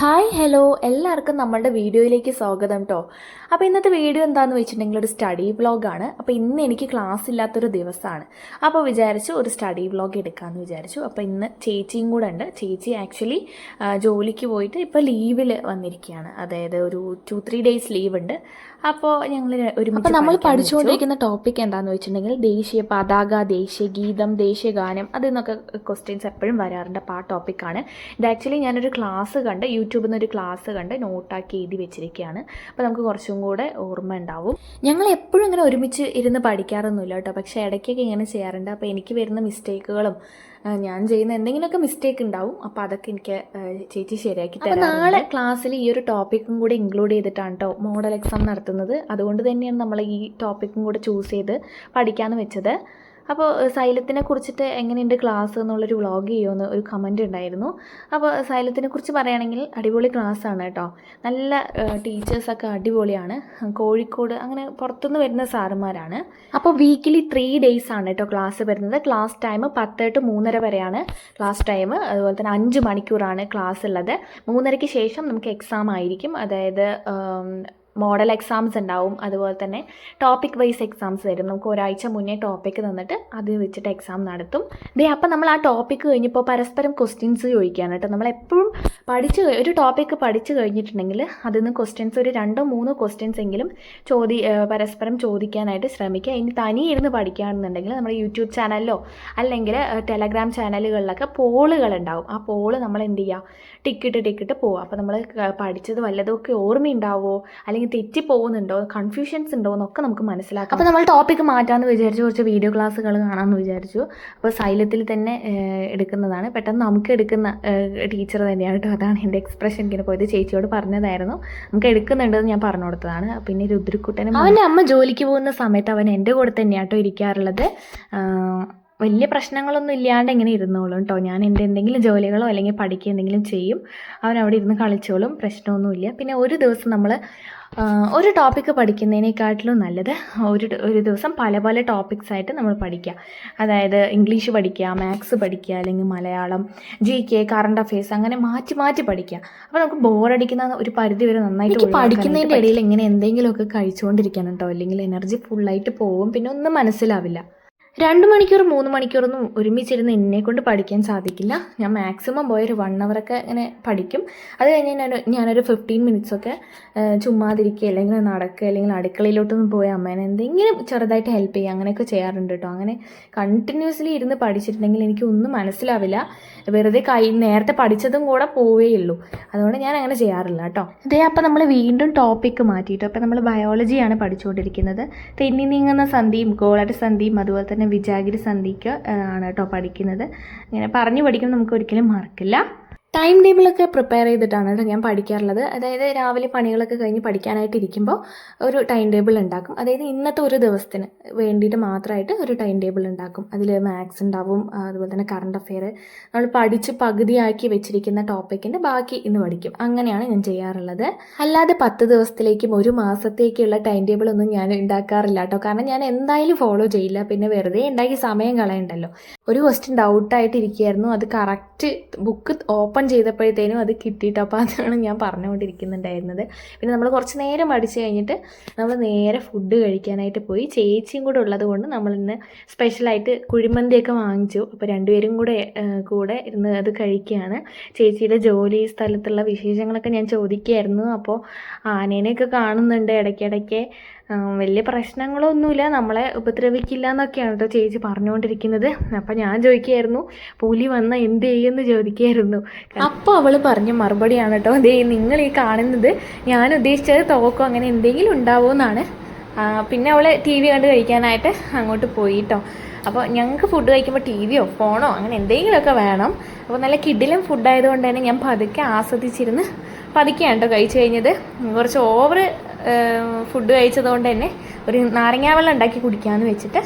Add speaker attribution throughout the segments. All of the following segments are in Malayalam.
Speaker 1: ഹായ് ഹലോ എല്ലാവർക്കും നമ്മളുടെ വീഡിയോയിലേക്ക് സ്വാഗതം കേട്ടോ അപ്പോൾ ഇന്നത്തെ വീഡിയോ എന്താണെന്ന് വെച്ചിട്ടുണ്ടെങ്കിൽ ഒരു സ്റ്റഡി വ്ളോഗാണ് അപ്പോൾ ഇന്ന് എനിക്ക് ക്ലാസ് ഇല്ലാത്തൊരു ദിവസമാണ് അപ്പോൾ വിചാരിച്ചു ഒരു സ്റ്റഡി വ്ളോഗ് എടുക്കാമെന്ന് വിചാരിച്ചു. അപ്പോൾ ഇന്ന് ചേച്ചിയും കൂടെ ഉണ്ട്. ചേച്ചി ആക്ച്വലി ജോലിക്ക് പോയിട്ട് ഇപ്പോൾ ലീവിൽ വന്നിരിക്കുകയാണ് അതായത് ഒരു ടു ത്രീ ഡേയ്സ് ലീവ് ഉണ്ട്. അപ്പോൾ ഞങ്ങൾ ഒരു
Speaker 2: അപ്പോൾ നമ്മൾ പഠിച്ചുകൊണ്ടിരിക്കുന്ന ടോപ്പിക് എന്താണെന്ന് വെച്ചിട്ടുണ്ടെങ്കിൽ ദേശീയ പതാക ദേശീയ ഗീതം ദേശീയ ഗാനം
Speaker 1: അതിൽ നിന്നൊക്കെ ക്വസ്റ്റ്യൻസ് എപ്പോഴും വരാറുണ്ട്. അപ്പോൾ ആ ടോപ്പിക്കാണ് ഇത് ആക്ച്വലി ഞാനൊരു ക്ലാസ് കണ്ട് യൂട്യൂബിൽ നിന്ന് ഒരു ക്ലാസ് കണ്ട് നോട്ടാക്കി എഴുതി വെച്ചിരിക്കുകയാണ് അപ്പോൾ നമുക്ക് കുറച്ചും കൂടെ ഓർമ്മ ഉണ്ടാവും. ഞങ്ങൾ എപ്പോഴും ഇങ്ങനെ ഒരുമിച്ച് ഇരുന്ന് പഠിക്കാറൊന്നുമില്ല കേട്ടോ. പക്ഷേ ഇടയ്ക്കൊക്കെ ഇങ്ങനെ ചെയ്യാറുണ്ട്. അപ്പോൾ എനിക്ക് വരുന്ന മിസ്റ്റേക്കുകളും ഞാൻ ചെയ്യുന്ന എന്തെങ്കിലുമൊക്കെ മിസ്റ്റേക്ക് ഉണ്ടാവും. അപ്പോൾ അതൊക്കെ എനിക്ക് ചേച്ചി ശരിയാക്കി തരാം
Speaker 2: നാളെ
Speaker 1: ക്ലാസ്സിൽ ഈ ഒരു ടോപ്പിക്കും കൂടി ഇൻക്ലൂഡ് ചെയ്തിട്ടാണ് കേട്ടോ മോഡൽ എക്സാം നടത്തുന്നത്. അതുകൊണ്ട് തന്നെയാണ് നമ്മൾ ഈ ടോപ്പിക്കും കൂടെ ചൂസ് ചെയ്ത് പഠിക്കാമെന്ന് വെച്ചത്. അപ്പോൾ സൈലത്തിനെ കുറിച്ചിട്ട് എങ്ങനെയുണ്ട് ക്ലാസ് എന്നുള്ളൊരു വ്ളോഗ് ചെയ്യുമെന്ന് ഒരു കമന്റ് ഉണ്ടായിരുന്നു. അപ്പോൾ സൈലത്തിനെ കുറിച്ച് പറയുകയാണെങ്കിൽ അടിപൊളി ക്ലാസ് ആണ് കേട്ടോ. നല്ല ടീച്ചേഴ്സൊക്കെ അടിപൊളിയാണ്. കോഴിക്കോട് അങ്ങനെ പുറത്തുനിന്ന് വരുന്ന സാറുമാരാണ്. അപ്പോൾ വീക്കിലി ത്രീ ഡേയ്സ് ആണ് കേട്ടോ ക്ലാസ് വരുന്നത്. ക്ലാസ് ടൈം പത്ത് ടു മൂന്നര വരെയാണ് ക്ലാസ് ടൈം അതുപോലെ തന്നെ അഞ്ച് മണിക്കൂറാണ് ക്ലാസ് ഉള്ളത്. മൂന്നരയ്ക്ക് ശേഷം നമുക്ക് എക്സാം ആയിരിക്കും. അതായത് മോഡൽ എക്സാംസ് ഉണ്ടാവും. അതുപോലെ തന്നെ ടോപ്പിക് വൈസ് എക്സാംസ് വരും. നമുക്ക് ഒരാഴ്ച മുന്നേ ടോപ്പിക്ക് തന്നിട്ട് അത് വെച്ചിട്ട് എക്സാം നടത്തും. ദേ അപ്പം നമ്മൾ ആ ടോപ്പിക്ക് കഴിഞ്ഞപ്പോൾ പരസ്പരം ക്വസ്റ്റ്യൻസ് ചോദിക്കുകയാണ് കേട്ടോ. നമ്മൾ എപ്പോഴും പഠിച്ച് ഒരു ടോപ്പിക്ക് പഠിച്ചു കഴിഞ്ഞിട്ടുണ്ടെങ്കിൽ അതിൽ നിന്ന് ക്വസ്റ്റ്യൻസ് ഒരു രണ്ടോ മൂന്നോ ക്വസ്റ്റ്യൻസ് എങ്കിലും ചോദി പരസ്പരം ചോദിക്കാനായിട്ട് ശ്രമിക്കുക. ഇനി തനിയെ ഇരുന്ന് പഠിക്കുകയാണെന്നുണ്ടെങ്കിൽ നമ്മുടെ യൂട്യൂബ് ചാനലിലോ അല്ലെങ്കിൽ ടെലഗ്രാം ചാനലുകളിലൊക്കെ പോളുകൾ ഉണ്ടാവും. ആ പോൾ നമ്മൾ എന്ത് ചെയ്യുക? ടിക്കിട്ട് ടിക്കിട്ട് പോവുക. അപ്പോൾ നമ്മൾ പഠിച്ചത് വല്ലതൊക്കെ ഓർമ്മയുണ്ടാവോ? അല്ലെങ്കിൽ തെറ്റി പോകുന്നുണ്ടോ കൺഫ്യൂഷൻസ് ഉണ്ടോ എന്നൊക്കെ നമുക്ക് മനസ്സിലാക്കാം. അപ്പോൾ നമ്മൾ ടോപ്പിക്ക് മാറ്റാമെന്ന് വിചാരിച്ചു കുറച്ച് വീഡിയോ ക്ലാസ്സുകൾ കാണാമെന്ന് വിചാരിച്ചു. അപ്പോൾ സൈലത്തിൽ തന്നെ എടുക്കുന്നതാണ്. പെട്ടെന്ന് നമുക്ക് എടുക്കുന്ന ടീച്ചർ തന്നെയാണ് കേട്ടോ അതാണ് എന്റെ എക്സ്പ്രഷൻ ഇങ്ങനെ പോയത്. ചേച്ചിയോട് പറഞ്ഞതായിരുന്നു. നമുക്ക് എടുക്കുന്നുണ്ടെന്ന് ഞാൻ പറഞ്ഞു കൊടുത്തതാണ്. പിന്നെ രുദ്രക്കുട്ടനും അവന്റെ അമ്മ ജോലിക്ക് പോകുന്ന സമയത്ത് അവൻ എന്റെ കൂടെ തന്നെയാട്ടോ ഇരിക്കാറുള്ളത്. വലിയ പ്രശ്നങ്ങളൊന്നും ഇല്ലാണ്ട് ഇങ്ങനെ ഇരുന്നോളും കേട്ടോ ഞാൻ എന്റെ എന്തെങ്കിലും ജോലികളോ അല്ലെങ്കിൽ പഠിക്കുക എന്തെങ്കിലും ചെയ്യും. അവൻ അവിടെ ഇരുന്ന് കളിച്ചോളും. പ്രശ്നമൊന്നുമില്ല പിന്നെ ഒരു ദിവസം നമ്മൾ ഒരു ടോപ്പിക്ക് പഠിക്കുന്നതിനേക്കാട്ടിലും നല്ലത് ഒരു ഒരു ദിവസം പല പല ടോപ്പിക്സ് ആയിട്ട് നമ്മൾ പഠിക്കുക. അതായത് ഇംഗ്ലീഷ് പഠിക്കുക മാത്സ് പഠിക്കുക അല്ലെങ്കിൽ Malayalam G K current affairs അങ്ങനെ മാറ്റി മാറ്റി പഠിക്കുക. അപ്പോൾ നമുക്ക് ബോറടിക്കുന്ന ഒരു പരിധി വരെ നന്നായിട്ട്
Speaker 2: പഠിക്കുന്നതിന്റെ
Speaker 1: ഇടയിൽ ഇങ്ങനെ എന്തെങ്കിലുമൊക്കെ കഴിച്ചുകൊണ്ടിരിക്കണം കേട്ടോ അല്ലെങ്കിൽ എനർജി ഫുള്ളായിട്ട് പോകും. പിന്നെ ഒന്നും മനസ്സിലാവില്ല. രണ്ട് മണിക്കൂർ മൂന്ന് മണിക്കൂറൊന്നും ഒരുമിച്ചിരുന്ന് എന്നെ കൊണ്ട് പഠിക്കാൻ സാധിക്കില്ല. ഞാൻ മാക്സിമം പോയൊരു വൺ അവറൊക്കെ ഇങ്ങനെ പഠിക്കും. അത് കഴിഞ്ഞ് ഞാൻ ഞാനൊരു ഫിഫ്റ്റീൻ മിനിറ്റ്സൊക്കെ ചുമ്മാതിരിക്കുക അല്ലെങ്കിൽ നടക്കുക അല്ലെങ്കിൽ അടുക്കളയിലോട്ടൊന്നും പോയി അമ്മേനെ എന്തെങ്കിലും ചെറുതായിട്ട് ഹെൽപ്പ് ചെയ്യുക അങ്ങനെയൊക്കെ ചെയ്യാറുണ്ട് കേട്ടോ. അങ്ങനെ കണ്ടിന്യൂസ്ലി ഇരുന്ന് പഠിച്ചിട്ടുണ്ടെങ്കിൽ എനിക്കൊന്നും മനസ്സിലാവില്ല. വെറുതെ കൈ നേരത്തെ പഠിച്ചതും കൂടെ പോവേയുള്ളൂ അതുകൊണ്ട് ഞാൻ അങ്ങനെ ചെയ്യാറില്ല കേട്ടോ. ഇതേ അപ്പോൾ നമ്മൾ വീണ്ടും ടോപ്പിക്ക് മാറ്റിയിട്ട്? അപ്പോൾ നമ്മൾ ബയോളജിയാണ് പഠിച്ചുകൊണ്ടിരിക്കുന്നത്. തെന്നി നീങ്ങുന്ന സന്ധിയും ഗോളാട്ട് സന്ധിയും അതുപോലെ തന്നെ വിജാഗിരി സന്ധിക്ക് ആണ് കേട്ടോ പഠിക്കുന്നത് ഇങ്ങനെ പറഞ്ഞു പഠിക്കുമ്പോൾ നമുക്ക് ഒരിക്കലും മറക്കില്ല ടൈം ടേബിളൊക്കെ പ്രിപ്പയർ ചെയ്തിട്ടാണ് കേട്ടോ ഞാൻ പഠിക്കാറുള്ളത്. അതായത് രാവിലെ പണികളൊക്കെ കഴിഞ്ഞ് പഠിക്കാനായിട്ട് ഇരിക്കുമ്പോൾ ഒരു ടൈം ടേബിൾ ഉണ്ടാക്കും. അതായത് ഇന്നത്തെ ഒരു ദിവസത്തിന് വേണ്ടിയിട്ട് മാത്രമായിട്ട് ഒരു ടൈം ടേബിൾ ഉണ്ടാക്കും. അതിൽ മാത്സ് ഉണ്ടാവും അതുപോലെ തന്നെ കറണ്ട് അഫെയർ. നമ്മൾ പഠിച്ച് പകുതിയാക്കി വെച്ചിരിക്കുന്ന ടോപ്പിക്കിന്റെ ബാക്കി ഇന്ന് പഠിക്കും. അങ്ങനെയാണ് ഞാൻ ചെയ്യാറുള്ളത്. അല്ലാതെ പത്ത് ദിവസത്തിലേക്കും ഒരു മാസത്തേക്കുള്ള ടൈം ടേബിൾ ഒന്നും ഞാൻ ഉണ്ടാക്കാറില്ല കേട്ടോ. കാരണം ഞാൻ എന്തായാലും ഫോളോ ചെയ്യില്ല. പിന്നെ വെറുതെ ഉണ്ടാക്കി സമയം കളയണ്ടല്ലോ. ഒരു ക്വസ്റ്റ്യൻ ഡൗട്ടായിട്ട് ഇരിക്കുകയായിരുന്നു. അത് കറക്റ്റ് ബുക്ക് ഓപ്പൺ ചെയ്തപ്പോഴത്തേനും അത് കിട്ടിയിട്ട് അപ്പോൾ അതാണ് ഞാൻ പറഞ്ഞുകൊണ്ടിരിക്കുന്നുണ്ടായിരുന്നത്. പിന്നെ നമ്മൾ കുറച്ച് നേരം അടിച്ചു കഴിഞ്ഞിട്ട് നമ്മൾ നേരെ ഫുഡ് കഴിക്കാനായിട്ട് പോയി. ചേച്ചിയും കൂടെ ഉള്ളത് കൊണ്ട് നമ്മളിന്ന് സ്പെഷ്യലായിട്ട് കുഴിമന്തിയൊക്കെ വാങ്ങിച്ചു. അപ്പോൾ രണ്ടുപേരും കൂടെ കൂടെ ഇരുന്ന് അത് കഴിക്കുകയാണ്. ചേച്ചിയുടെ ജോലി സ്ഥലത്തുള്ള വിശേഷങ്ങളൊക്കെ ഞാൻ ചോദിക്കുകയായിരുന്നു. അപ്പോൾ ആനേനെയൊക്കെ കാണുന്നുണ്ട് ഇടയ്ക്കിടയ്ക്ക്. വലിയ പ്രശ്നങ്ങളൊന്നുമില്ല. നമ്മളെ ഉപദ്രവിക്കില്ല എന്നൊക്കെയാണ് കേട്ടോ ചേച്ചി പറഞ്ഞുകൊണ്ടിരിക്കുന്നത് അപ്പം ഞാൻ ചോദിക്കുകയായിരുന്നു പുലി വന്ന എന്ത് ചെയ്യുമെന്ന് ചോദിക്കുകയായിരുന്നു. അപ്പോൾ അവൾ പറഞ്ഞ മറുപടിയാണ് കേട്ടോ അതേ നിങ്ങൾ ഈ കാണുന്നത് ഞാൻ ഉദ്ദേശിച്ചത് തോക്കോ അങ്ങനെ എന്തെങ്കിലും ഉണ്ടാവുമെന്നാണ് പിന്നെ അവൾ ടി വി കണ്ട് കഴിക്കാനായിട്ട് അങ്ങോട്ട് പോയി കേട്ടോ അപ്പോൾ ഞങ്ങൾക്ക് ഫുഡ് കഴിക്കുമ്പോൾ ടി വിയോ ഫോണോ അങ്ങനെ എന്തെങ്കിലുമൊക്കെ വേണം. അപ്പോൾ നല്ല കിഡിലും ഫുഡ് ആയതുകൊണ്ട് തന്നെ ഞാൻ പതുക്കെ ആസ്വദിച്ചിരുന്ന് പതുക്കെയാണ് കേട്ടോ കഴിച്ചു കഴിഞ്ഞത്. കുറച്ച് ഓവർ ഫുഡ് കഴിച്ചതുകൊണ്ട് തന്നെ ഒരു നാരങ്ങാവെള്ളം ഉണ്ടാക്കി കുടിക്കാമെന്ന് വെച്ചിട്ട്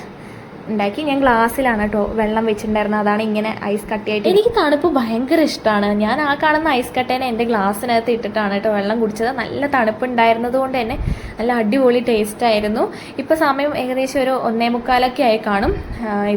Speaker 2: ഉണ്ടാക്കി. ഞാൻ ഗ്ലാസ്സിലാണ് കേട്ടോ വെള്ളം വെച്ചിട്ടുണ്ടായിരുന്നത്. അതാണ് ഇങ്ങനെ ഐസ് കട്ടിയായിട്ട്
Speaker 1: എനിക്ക് തണുപ്പ് ഭയങ്കര ഇഷ്ടമാണ് ഞാൻ ആ കാണുന്ന ഐസ് കട്ടേനെ എന്റെ ഗ്ലാസ്സിനകത്ത് ഇട്ടിട്ടാണ് കേട്ടോ വെള്ളം കുടിച്ചത്. നല്ല തണുപ്പ് ഉണ്ടായിരുന്നത് കൊണ്ട് തന്നെ നല്ല അടിപൊളി ടേസ്റ്റ് ആയിരുന്നു. ഇപ്പോൾ സമയം ഏകദേശം ഒരു ഒന്നേ മുക്കാലൊക്കെ ആയി കാണും.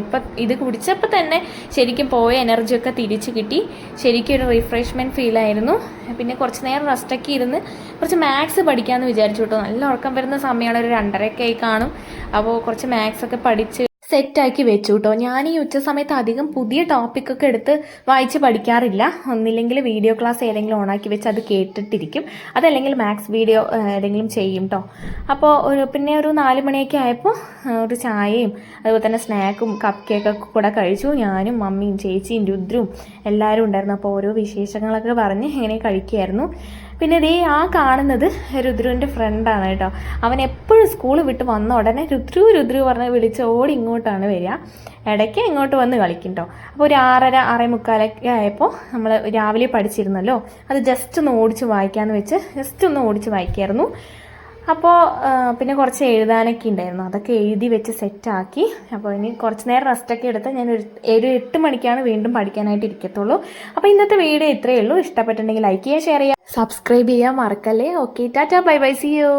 Speaker 1: ഇപ്പം ഇത് കുടിച്ചപ്പോൾ തന്നെ ശരിക്കും പോയ എനർജിയൊക്കെ തിരിച്ചു കിട്ടി. ശരിക്കും ഒരു റിഫ്രഷ്മെന്റ് ഫീൽ ആയിരുന്നു. പിന്നെ കുറച്ച് നേരം റെസ്റ്റൊക്കെ ഇരുന്ന് കുറച്ച് മാത്സ് പഠിക്കാമെന്ന് വിചാരിച്ചു കേട്ടോ. നല്ല ഉറക്കം വരുന്ന സമയമാണ്. ഒരു രണ്ടരയൊക്കെ ആയി കാണും. അപ്പോൾ കുറച്ച് മാത്സൊക്കെ പഠിച്ച് സെറ്റാക്കി വെച്ചു കേട്ടോ ഞാൻ ഈ ഉച്ച സമയത്ത് അധികം പുതിയ ടോപ്പിക്കൊക്കെ എടുത്ത് വായിച്ച് പഠിക്കാറില്ല. ഒന്നില്ലെങ്കിൽ വീഡിയോ ക്ലാസ് ഏതെങ്കിലും ഓണാക്കി വെച്ച് അത് കേട്ടിട്ടിരിക്കും. അതല്ലെങ്കിൽ മാത്സ് വീഡിയോ ഏതെങ്കിലും ചെയ്യും കേട്ടോ അപ്പോൾ ഒരു പിന്നെ ഒരു നാല് മണിയൊക്കെ ആയപ്പോൾ ഒരു ചായയും അതുപോലെ തന്നെ സ്നാക്കും കപ്പ് കേക്കൊക്കെ കൂടെ കഴിച്ചു. ഞാനും മമ്മിയും ചേച്ചിയും രുദ്രും എല്ലാവരും ഉണ്ടായിരുന്നു. അപ്പോൾ ഓരോ വിശേഷങ്ങളൊക്കെ പറഞ്ഞ് ഇങ്ങനെ കഴിക്കുകയായിരുന്നു പിന്നെ ദേ ആ കാണുന്നത് രുദ്രുവിന്റെ ഫ്രണ്ടാണ് കേട്ടോ അവൻ എപ്പോഴും സ്കൂൾ വിട്ട് വന്ന ഉടനെ രുദ്രു രുദ്രു പറഞ്ഞ് വിളിച്ച് ഓടി ഇങ്ങോട്ടാണ് വരിക. ഇടയ്ക്ക് ഇങ്ങോട്ട് വന്ന് കളിക്കും കേട്ടോ അപ്പോൾ ഒരു ആറര ആറേ മുക്കാലൊക്കെ ആയപ്പോൾ നമ്മൾ രാവിലെ പഠിച്ചിരുന്നല്ലോ അത് ജസ്റ്റ് ഒന്ന് ഓടിച്ച് വായിക്കാമെന്ന് വെച്ച് ജസ്റ്റ് ഒന്ന് ഓടിച്ച് വായിക്കായിരുന്നു. അപ്പോൾ പിന്നെ കുറച്ച് എഴുതാനൊക്കെ ഉണ്ടായിരുന്നു അതൊക്കെ എഴുതി വെച്ച് സെറ്റാക്കി അപ്പോൾ ഇനി കുറച്ച് നേരം റെസ്റ്റൊക്കെ എടുത്ത് ഞാൻ ഒരു ഒരു എട്ട് മണിക്കാണ് വീണ്ടും പഠിക്കാനായിട്ട് ഇരിക്കത്തുള്ളൂ. അപ്പോൾ ഇന്നത്തെ വീഡിയോ ഇത്രയേ ഉള്ളൂ. ഇഷ്ടപ്പെട്ടിട്ടുണ്ടെങ്കിൽ ലൈക്ക് ചെയ്യുക ഷെയർ ചെയ്യുക സബ്സ്ക്രൈബ് ചെയ്യാൻ മറക്കല്ലേ. Okay tata bye bye see you